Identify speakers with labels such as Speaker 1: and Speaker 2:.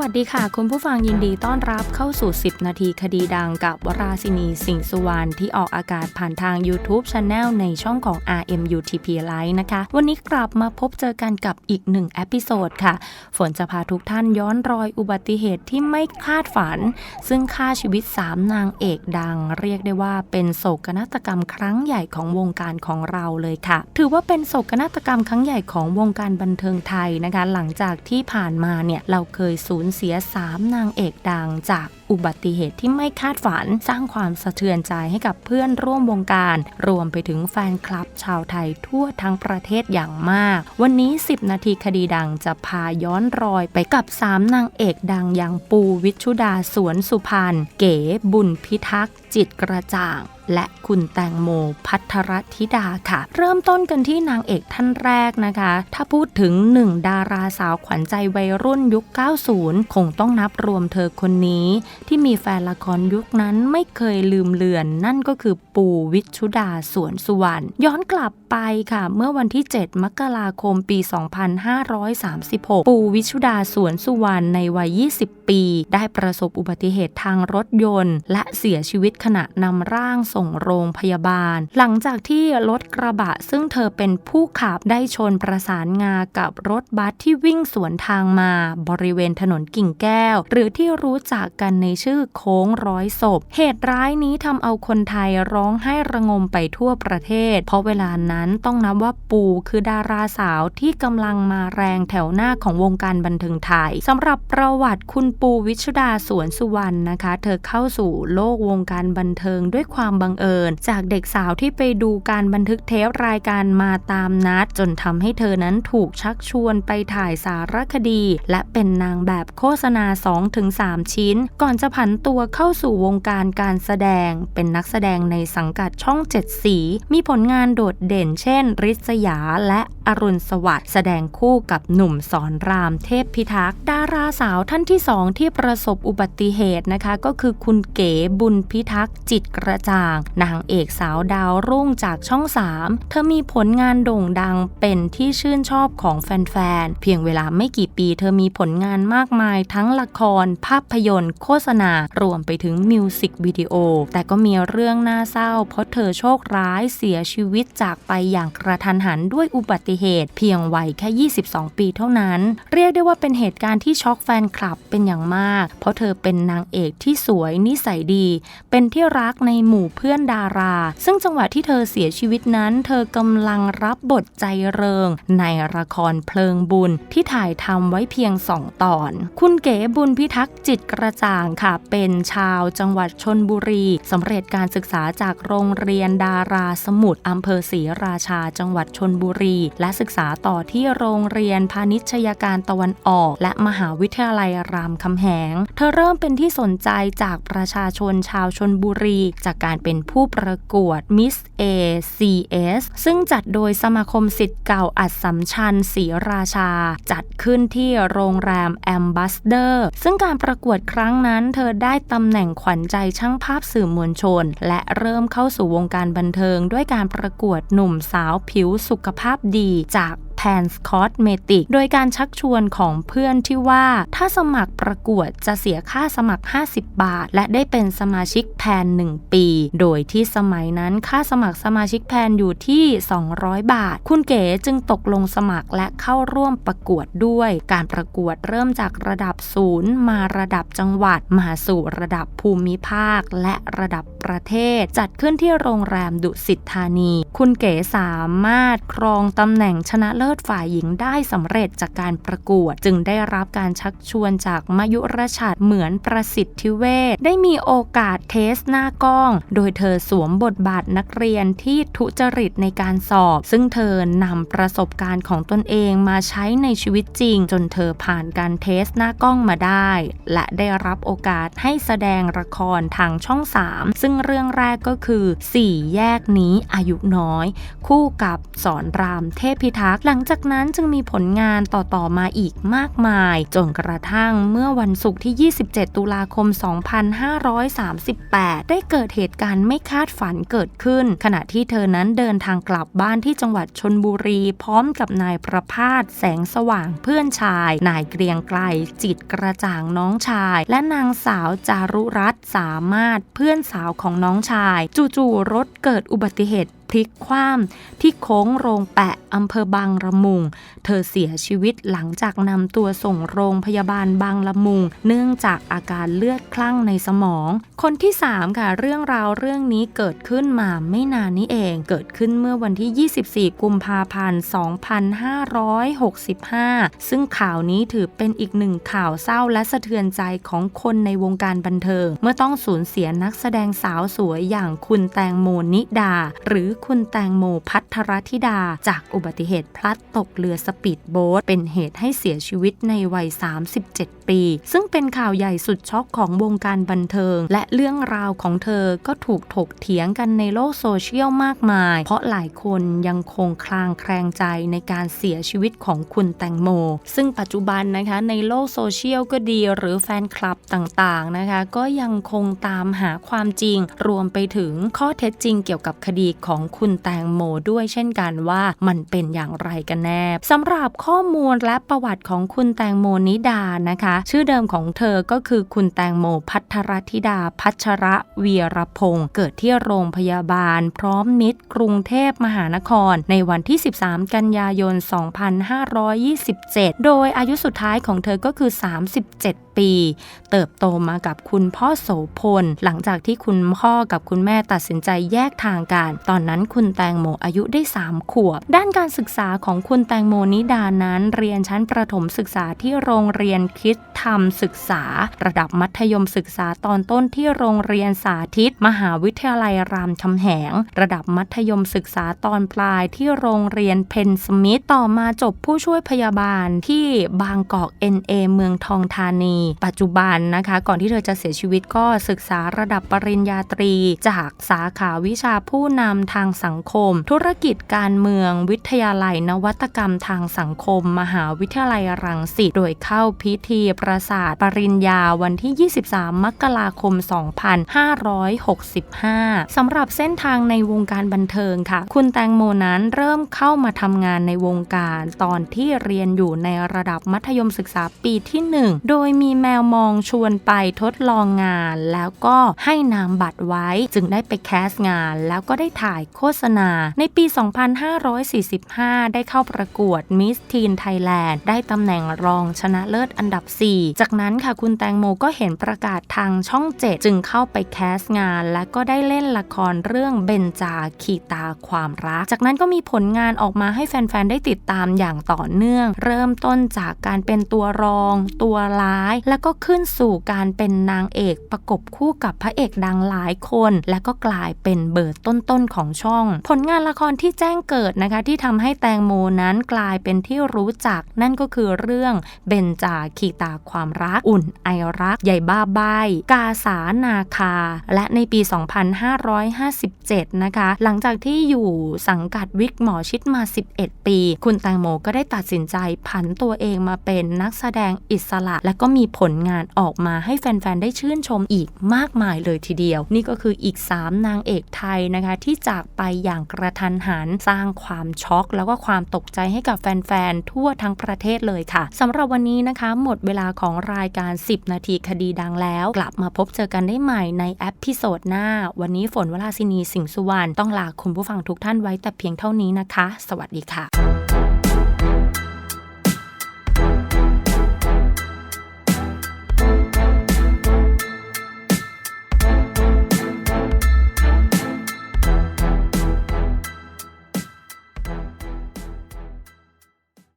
Speaker 1: วัสดีค่ะ คุณผู้ฟังยินดีต้อนรับเข้าสู่ 10 นาทีคดีดังกับวราศินีสิงห์สุวรรณที่ออกอากาศผ่านทาง YouTube Channel ในช่องของ RMUTP Live นะคะ วันนี้กลับมาพบเจอกันกับอีกหนึ่งเอพิโซดค่ะ ฝนจะพาทุกท่านย้อนรอยอุบัติเหตุที่ไม่คาดฝัน ซึ่งฆ่าชีวิต 3 นางเอกดัง เรียกได้ว่าเป็นโศกนาฏกรรมครั้งใหญ่ของวงการของเราเลยค่ะ ถือว่าเป็นโศกนาฏกรรมครั้งใหญ่ของวงการบันเทิงไทยนะคะ หลังจากที่ผ่านมาเนี่ยเราเคยสูญเสีย 3 นางเอกดังจากอุบัติเหตุที่ไม่คาดฝันสร้างความสะเทือนใจให้กับเพื่อนร่วมวงการ รวมไปถึงแฟนคลับชาวไทยทั่วทั้งประเทศอย่างมาก วันนี้ 10 นาทีคดีดังจะพาย้อนรอยไปกับ 3 นางเอกดังอย่างปูวิชุดาสวนสุพรรณเก๋บุญพิทักษ์จิตกระจ่าง และคุณแตงโมพัทรธิดาค่ะ เริ่มต้นกันที่นางเอกท่านแรกนะคะ ถ้าพูดถึงหนึ่งดาราสาวขวัญใจวัยรุ่นยุค 90 คงต้องนับรวมเธอคนนี้ ที่มีแฟนละครยุคนั้นไม่เคยลืมเลือน นั่นก็คือปูวิชุดาสวนสุวรรณย้อนกลับไปค่ะ เมื่อวันที่ 7 มกราคมปี 2536 ปูวิชุดาสวนสุวรรณในวัย 20 ปี ได้ประสบอุบัติเหตุทางรถยนต์ และเสียชีวิตขณะนำร่างส่งโรงพยาบาล หลังจากที่รถกระบะซึ่งเธอเป็นผู้ขับได้ชนประสานงากับรถบัสที่วิ่งสวนทางมาบริเวณถนนกิ่งแก้ว หรือที่รู้จักกันในชื่อโค้งร้อยศพ เหตุร้ายนี้ทำเอาคนไทยร้องไห้ระงมไปทั่วประเทศ เพราะเวลานั้นต้องนับว่าปูคือดาราสาวที่กำลังมาแรงแถวหน้าของวงการบันเทิงไทยสำหรับประวัติคุณปูวิชุดาสวนสุวรรณนะคะ เธอเข้าสู่โลกวงการบันเทิงด้วยความบังเอิญ จากเด็กสาวที่ไปดูการบันทึกเทปรายการมาตามนัด จนทำให้เธอนั้นถูกชักชวนไปถ่ายสารคดี และเป็นนางแบบโฆษณา 2-3 ชิ้น ก่อนจะผันตัวเข้าสู่วงการการแสดง เป็นนักแสดงในสังกัดช่องเจ็ดสี มีผลงานโดดเด่นเช่น ริษยาและอรุณสวัสดิ์แสดงคู่กับหนุ่มสอนรามเทพพิทักษ์ดาราสาวท่านที่สองที่ประสบอุบัติเหตุนะคะ ก็คือคุณเก๋บุญพิทักษ์จิตกระจ่าง นางเอกสาวดาวรุ่งจากช่อง 3 เธอมีผลงานโด่งดังเป็นที่ชื่นชอบของแฟนๆ เพียงเวลาไม่กี่ปีเธอมีผลงานมากมายทั้งละคร ภาพยนตร์ โฆษณารวมไปถึงมิวสิกวิดีโอ แต่ก็มีเรื่องน่าเศร้า เพราะเธอโชคร้ายเสียชีวิตจากไปอย่างกระทันหันด้วยอุบัติเหตุ เพียงวัยแค่ 22 ปีเท่านั้น เรียกได้ว่าเป็นเหตุการณ์ที่ช็อกแฟนคลับเป็นอย่างมาก เพราะเธอเป็นนางเอกที่สวยนิสัยดี เป็นที่รักในหมู่เพื่อนดารา ซึ่งจังหวะที่เธอเสียชีวิตนั้น เธอกำลังรับบทใจเริง ในละครเพลิงบุญที่ถ่ายทำไว้เพียง 2 ตอน คุณเก๋บุญพิทักษ์จิตกระจ่างค่ะ เป็นชาวจังหวัดชนบุรีสำเร็จการศึกษาจากโรงเรียนดาราสมุทรอำเภอศรีราชาจังหวัดชนบุรีและศึกษาต่อที่โรงเรียนพาณิชยการตะวันออก และมหาวิทยาลัยรามคำแหง เธอเริ่มเป็นที่สนใจจากประชาชนชาวชนบุรี จากการเป็นผู้ประกวด Miss ACS ซึ่งจัดโดยสมาคมสิทธิ์เก่าอัดสัมชัญศรีราชา จัดขึ้นที่โรงแรมแอมบัสเดอร์ซึ่งการประกวดครั้งนั้นเธอได้ตำแหน่งขวัญใจช่างภาพสื่อมวลชน และเริ่มเข้าสู่วงการบันเทิงด้วยการประกวดหนุ่มสาวผิวสุขภาพดีจา แพนสคอตเมติกโดยการชักชวนของเพื่อนที่ว่าถ้าสมัครประกวดจะเสียค่าสมัคร 50 บาท และได้เป็นสมาชิกแพน 1 ปี โดยที่สมัยนั้นค่าสมัครสมาชิกแพนอยู่ที่ 200 บาท คุณเก๋จึงตกลงสมัครและเข้าร่วมประกวดด้วย การประกวดเริ่มจากระดับศูนย์มาระดับจังหวัด มาสู่ระดับภูมิภาค และระดับประเทศ จัดขึ้นที่โรงแรมดุสิตธานี คุณเก๋สามารถครองตำแหน่งชนะเลิศฝ่ายหญิงได้สำเร็จจากการประกวด จึงได้รับการชักชวนจากมายุรชาติเหมือนประสิทธิเวชได้มีโอกาสเทสหน้ากล้อง โดยเธอสวมบทบาทนักเรียนที่ทุจริตในการสอบ ซึ่งเธอนำประสบการณ์ของตนเองมาใช้ในชีวิตจริง จนเธอผ่านการเทสหน้ากล้องมาได้ และได้รับโอกาสให้แสดงละครทางช่อง 3 ซึ่งเรื่องแรกก็คือ 4 แยกนี้อายุน้อย คู่กับสอนรามเทพพิทักษ์หลังจากนั้นจึงมีผลงานต่อๆมาอีกมากมาย จนกระทั่งเมื่อวันศุกร์ที่ 27 ตุลาคม 2538 ได้เกิดเหตุการณ์ไม่คาดฝันเกิดขึ้น ขณะที่เธอนั้นเดินทางกลับบ้านที่จังหวัดชนบุรี พร้อมกับนายประพาสแสงสว่างเพื่อนชาย นายเกรียงไกลจิตกระจ่างน้องชาย และนางสาวจารุรัตน์สามารถเพื่อนสาวของน้องชาย จู่ๆรถเกิดอุบัติเหตุ พลิกคว่ำที่โค้งโรงแปะอำเภอบางละมุง เธอเสียชีวิตหลังจากนำตัวส่งโรงพยาบาลบางละมุง เนื่องจากอาการเลือดคลั่งในสมอง คนที่ 3 ค่ะ เรื่องราวเรื่องนี้เกิดขึ้นมาไม่นานนี้เองเกิดขึ้นเมื่อวันที่ 24 กุมภาพันธ์ 2565 ซึ่งข่าวนี้ถือเป็นอีกหนึ่งข่าวเศร้าและสะเทือนใจของคนในวงการบันเทิง เมื่อต้องสูญเสียนักแสดงสาวสวยอย่างคุณแตงโมนิดา หรือคุณแตงโมพัทรธิดา จากอุบัติเหตุพลัดตกเรือสปีดโบ๊ทเป็นเหตุให้เสียชีวิตในวัย 37 ปี ซึ่งเป็นข่าวใหญ่สุดช็อกของวงการบันเทิง และเรื่องราวของเธอก็ถูกถกเถียงกันในโลกโซเชียลมากมาย เพราะหลายคนยังคงคลางแคลงใจในการเสียชีวิตของคุณแตงโม ซึ่งปัจจุบันนะคะในโลกโซเชียลก็ดีหรือแฟนคลับต่างๆนะคะ ก็ยังคงตามหาความจริง รวมไปถึงข้อเท็จจริงเกี่ยวกับคดีของคุณแตงโมด้วยเช่นกันว่ามันเป็นอย่างไรกันแน่สำหรับข้อมูลและประวัติของคุณแตงโมนิดานะคะ ชื่อเดิมของเธอก็คือคุณแตงโมพัทรธิดา พัชระเวียรพงศ์เกิดที่โรงพยาบาล พร้อมมิตรกรุงเทพมหานคร ในวันที่ 13 กันยายน 2527 โดยอายุสุดท้ายของเธอก็คือ 37ปี เติบโตมากับคุณพ่อโสพล หลังจากที่คุณพ่อกับคุณแม่ตัดสินใจแยกทางกัน ตอนนั้นคุณแตงโมอายุได้ 3 ขวบ ด้านการศึกษาของคุณแตงโมนิดานั้นเรียนชั้นประถมศึกษาที่โรงเรียนคิดธรรมศึกษา ระดับมัธยมศึกษาตอนต้นที่โรงเรียนสาธิต มหาวิทยาลัยรามคำแหง ระดับมัธยมศึกษาตอนปลายที่โรงเรียนเพนสมิธต่อมาจบผู้ช่วยพยาบาลที่บางกอก NA เมืองทองธานี ปัจจุบันนะคะ ก่อนที่เธอจะเสียชีวิตก็ศึกษาระดับปริญญาตรี จากสาขาวิชาผู้นำทางสังคม ธุรกิจการเมือง วิทยาลัยนวัตกรรมทางสังคม มหาวิทยาลัยรังสิต โดยเข้าพิธีประสาทปริญญาวันที่ 23 มกราคม 2565 สำหรับเส้นทางในวงการบันเทิงค่ะ คุณแตงโมนั้นเริ่มเข้ามาทำงานในวงการตอนที่เรียนอยู่ในระดับมัธยมศึกษาปีที่ 1 โดยมีแมวมองชวนไปทดลองงาน แล้วก็ให้นามบัตรไว้ จึงได้ไปแคสงาน แล้วก็ได้ถ่ายโฆษณา ในปี 2545 ได้เข้าประกวด Miss Teen Thailand ได้ตำแหน่งรองชนะเลิศอันดับ 4 จากนั้นค่ะคุณแตงโมก็เห็นประกาศทางช่อง 7 จึงเข้าไปแคสงาน และก็ได้เล่นละครเรื่องเบนจาขีตาความรัก จากนั้นก็มีผลงานออกมาให้แฟน ๆ ได้ติดตามอย่างต่อเนื่อง เริ่มต้นจากการเป็นตัวรอง ตัวร้าย แล้วก็ขึ้นสู่การเป็นนางเอกประกบคู่กับพระเอกดังหลายคน และก็กลายเป็นเบอร์ต้นๆของช่อง ผลงานละครที่แจ้งเกิดนะคะที่ทำให้แตงโมนั้นกลายเป็นที่รู้จักนั่นก็คือเรื่องเบนจาขีตาความรัก อุ่นไอรัก ใหญ่บ้าใบกาสานาคา และในปี 2557 นะคะ หลังจากที่อยู่สังกัดวิกหมอชิดมา 11 ปี คุณแตงโมก็ได้ตัดสินใจผันตัวเองมาเป็นนักแสดงอิสระ และก็มีผลงานออกมาให้แฟน ๆ ได้ชื่นชมอีกมากมายเลยทีเดียว นี่ก็คืออีก 3 นางเอกไทยนะคะที่จากไปอย่างกระทันหัน สร้างความช็อก แล้วก็ความตกใจให้กับแฟนๆ ทั่วทั้งประเทศเลยค่ะสำหรับวันนี้นะคะ หมดเวลาของรายการ 10 นาทีคดีดังแล้ว กลับมาพบเจอกันได้ใหม่ในแอปพิโซดหน้า วันนี้ฝนวราศินีสิงห์สุวรรณต้องลาคุณผู้ฟังทุกท่านไว้แต่เพียงเท่านี้นะคะ สวัสดีค่ะ